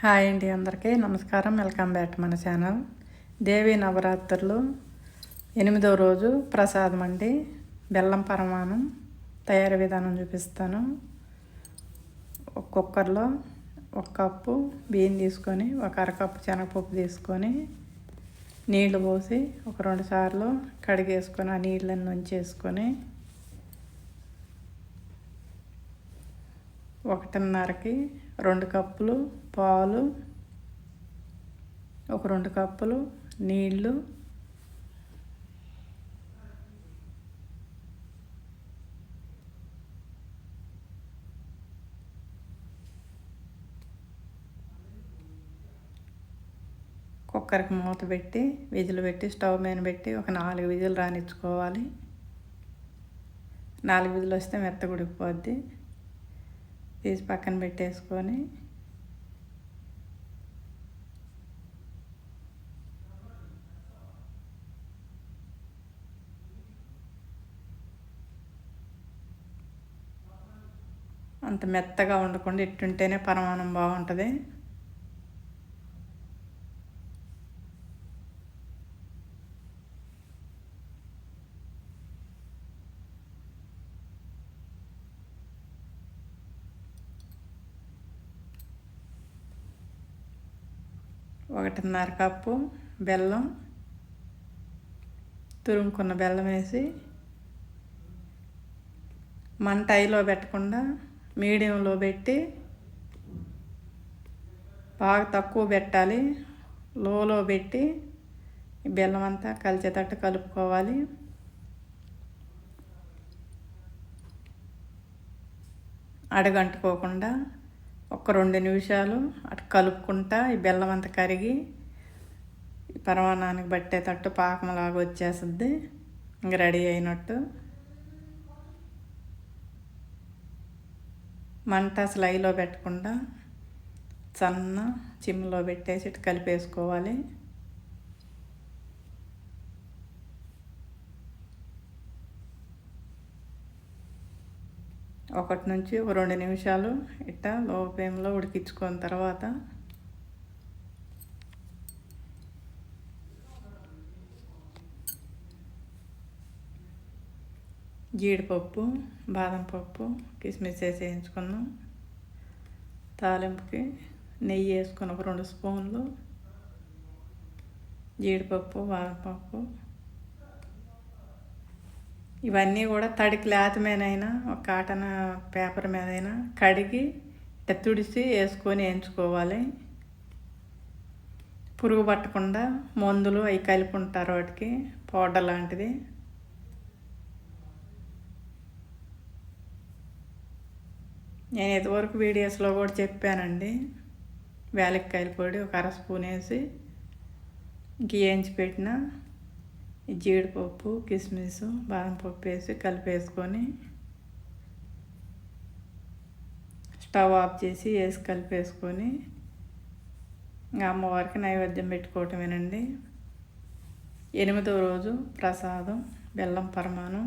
Hi అండి అందరికీ. నమస్కారం. వెల్కమ్ బ్యాక్ మన ఛానల్. దేవి నవరాత్రులు. ఎనిమిదవ రోజు ప్రసాదం అండి. బెల్లం పరమాణం తయారీ విధానం చూపిస్తాను. ఒక కుక్కర్లో ఒక కప్పు బియ్యం తీసుకొని ఒక అరకప్పు శనగపప్పు తీసుకొని నీళ్ళు పోసి ఒక రెండు సార్లు కడిగేసుకొని ఆ నీళ్ళని ఉంచేసుకొని ఒకటిన్నరకి రెండు కప్పులు పాలు ఒక రెండు కప్పులు నీళ్ళు కుక్కర్కి మూత పెట్టి విజిల్ పెట్టి స్టవ్ మీద పెట్టి ఒక నాలుగు విజులు రానిచ్చుకోవాలి. నాలుగు విజులు వస్తే మెత్త ఉడికిపోద్ది తీసి పక్కన పెట్టేసుకొని అంత మెత్తగా ఉండకుండా ఇట్టుంటేనే పరమాణం బాగుంటుంది. ఒకటిన్నర కప్పు బెల్లం తురుముకున్న బెల్లం వేసి మంట ఐలో పెట్టకుండా మీడియంలో పెట్టి బాగా తక్కువ పెట్టాలి. లోలో పెట్టి బెల్లం అంతా కలిసేటట్టు కలుపుకోవాలి. అడగంటుకోకుండా ఒక రెండు నిమిషాలు అటు కలుపుకుంటా ఈ బెల్లం అంతా కరిగి పరమాణానికి పట్టేటట్టు పాకంలాగా వచ్చేస్తుంది. ఇంక రెడీ అయినట్టు. మంట స్లైలో పెట్టకుండా సన్న చిమ్లో పెట్టేసి ఇటు కలిపేసుకోవాలి. ఒకటి నుంచి ఒక రెండు నిమిషాలు ఇట్లా లో ఫ్లేమ్లో ఉడికించుకున్న తర్వాత జీడిపప్పు బాదం పప్పు కిస్మిస్ వేసి వేయించుకున్నాం తాలింపుకి నెయ్యి వేసుకున్న ఒక రెండు స్పూన్లు జీడిపప్పు బాదం పప్పు ఇవన్నీ కూడా తడి క్లాత్ మీదైనా ఒక కాటన్ పేపర్ మీదైనా కడిగి తుడిచి వేసుకొని వేయించుకోవాలి. పురుగు పట్టకుండా మందులు అవి కలిపి ఉంటారు వాటికి పౌడర్ లాంటిది. నేను ఇదివరకు వీడియోస్లో కూడా చెప్పానండి. వేలక్కాయల పొడి ఒక అర స్పూన్ వేసి ఇంక వేయించి పెట్టిన జీడిపప్పు కిస్మిస్ బాదం పప్పు వేసి కలిపేసుకొని స్టవ్ ఆఫ్ చేసి వేసి కలిపేసుకొని ఇంకా అమ్మవారికి నైవేద్యం పెట్టుకోవటమేనండి. ఎనిమిదో రోజు ప్రసాదం బెల్లం పరమాణం